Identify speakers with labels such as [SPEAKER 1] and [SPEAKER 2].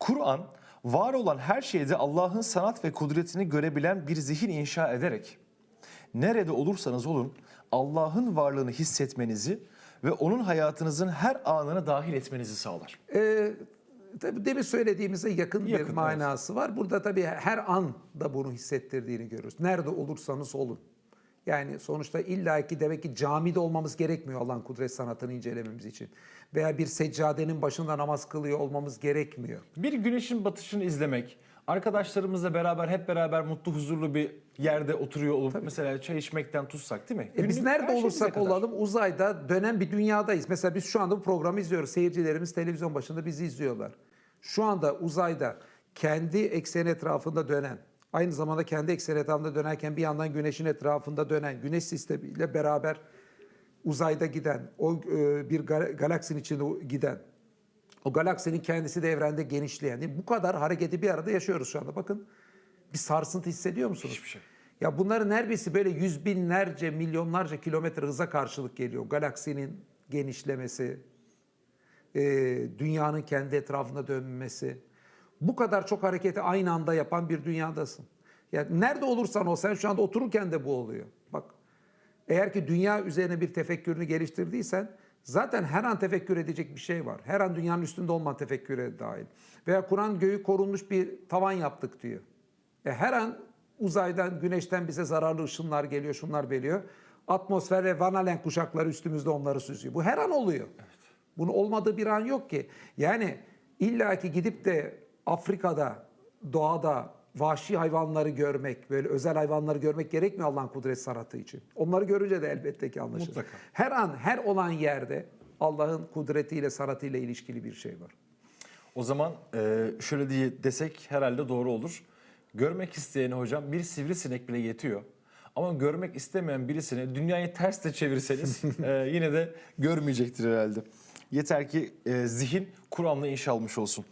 [SPEAKER 1] Kur'an var olan her şeyde Allah'ın sanat ve kudretini görebilen bir zihin inşa ederek nerede olursanız olun Allah'ın varlığını hissetmenizi ve onun hayatınızın her anına dahil etmenizi sağlar.
[SPEAKER 2] Ee, tabii demin söylediğimize yakın,
[SPEAKER 1] Yakın,
[SPEAKER 2] bir manası var. Burada tabii her an da bunu hissettirdiğini görürüz. Nerede olursanız olun. Yani sonuçta illaki demek ki camide olmamız gerekmiyor Allah'ın kudret sanatını incelememiz için. Veya bir seccadenin başında namaz kılıyor olmamız gerekmiyor.
[SPEAKER 1] Bir güneşin batışını izlemek, arkadaşlarımızla beraber hep beraber mutlu huzurlu bir yerde oturuyor olup mesela çay içmekten tutsak değil mi?
[SPEAKER 2] E biz nerede olursak
[SPEAKER 1] kadar.
[SPEAKER 2] olalım uzayda dönen bir dünyadayız. Mesela biz şu anda bu programı izliyoruz. Seyircilerimiz televizyon başında bizi izliyorlar. Şu anda uzayda kendi ekseni etrafında dönen, aynı zamanda kendi ekseni etrafında dönerken bir yandan güneşin etrafında dönen, güneş sistemiyle beraber uzayda giden, o e, bir gal- galaksinin içinde giden, o galaksinin kendisi de evrende genişleyen. Yani bu kadar hareketi bir arada yaşıyoruz şu anda. Bakın bir sarsıntı hissediyor musunuz?
[SPEAKER 1] Hiçbir şey.
[SPEAKER 2] Ya bunların neredeyse böyle yüz binlerce, milyonlarca kilometre hıza karşılık geliyor. Galaksinin genişlemesi, e, dünyanın kendi etrafında dönmesi. Bu kadar çok hareketi aynı anda yapan bir dünyadasın. Yani nerede olursan ol, sen şu anda otururken de bu oluyor. Bak, eğer ki dünya üzerine bir tefekkürünü geliştirdiysen zaten her an tefekkür edecek bir şey var. Her an dünyanın üstünde olman tefekküre dahil. Veya Kur'an göğü korunmuş bir tavan yaptık diyor. E her an uzaydan, güneşten bize zararlı ışınlar geliyor, şunlar geliyor. Atmosfer ve Van Allen kuşakları üstümüzde onları süzüyor. Bu her an oluyor. Bunun olmadığı bir an yok ki. Yani illaki gidip de Afrika'da, doğada vahşi hayvanları görmek, böyle özel hayvanları görmek gerekmiyor Allah'ın kudret sanatı için. Onları görünce de elbette ki anlaşılır.
[SPEAKER 1] Mutlaka.
[SPEAKER 2] Her an, her olan yerde Allah'ın kudretiyle, sanatıyla ilişkili bir şey var.
[SPEAKER 1] O zaman e, şöyle diye desek herhalde doğru olur. Görmek isteyene hocam bir sivrisinek bile yetiyor. Ama görmek istemeyen birisine dünyayı ters de çevirseniz e, yine de görmeyecektir herhalde. Yeter ki e, zihin Kur'an'la inşa olmuş olsun.